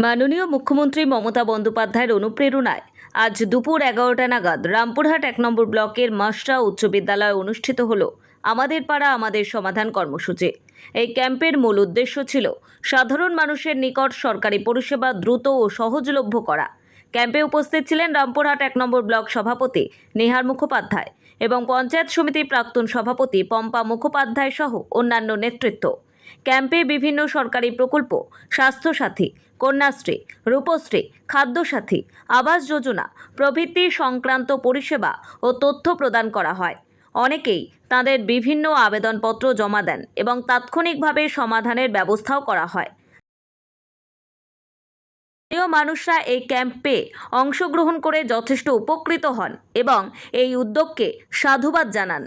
মাননীয় মুখ্যমন্ত্রী মমতা বন্দ্যোপাধ্যায়ের অনুপ্রেরণায় আজ দুপুর এগারোটা নাগাদ রামপুরহাট এক নম্বর ব্লকের মাসরা উচ্চ বিদ্যালয়ে অনুষ্ঠিত হল আমাদের পাড়া, আমাদের সমাধান কর্মসূচি। এই ক্যাম্পের মূল উদ্দেশ্য ছিল সাধারণ মানুষের নিকট সরকারি পরিষেবা দ্রুত ও সহজলভ্য করা। ক্যাম্পে উপস্থিত ছিলেন রামপুরহাট এক নম্বর ব্লক সভাপতি নেহার মুখোপাধ্যায় এবং পঞ্চায়েত সমিতির প্রাক্তন সভাপতি পম্পা মুখোপাধ্যায় সহ অন্যান্য নেতৃত্ব। ক্যাম্পে বিভিন্ন সরকারি প্রকল্প, স্বাস্থ্যসাথী, কন্যাশ্রী, রূপশ্রী, খাদ্যসাথী, আবাস যোজনা, প্রভৃতি সংক্রান্ত পরিষেবা ও তথ্য প্রদান করা হয়। অনেকেই তাদের বিভিন্ন আবেদনপত্র জমা দেন এবং তাৎক্ষণিকভাবে সমাধানের ব্যবস্থাও করা হয়। স্থানীয় মানুষরা এই ক্যাম্পে অংশগ্রহণ করে যথেষ্ট উপকৃত হন এবং এই উদ্যোগকে সাধুবাদ জানান।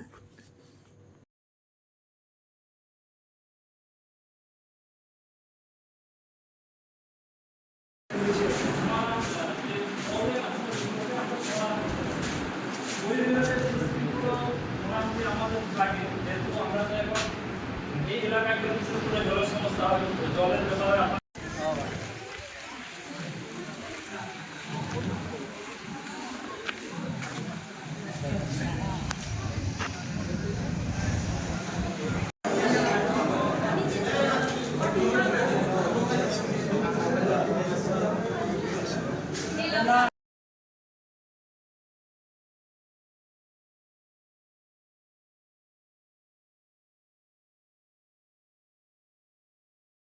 এই এলাকায় জলের ব্যাপারে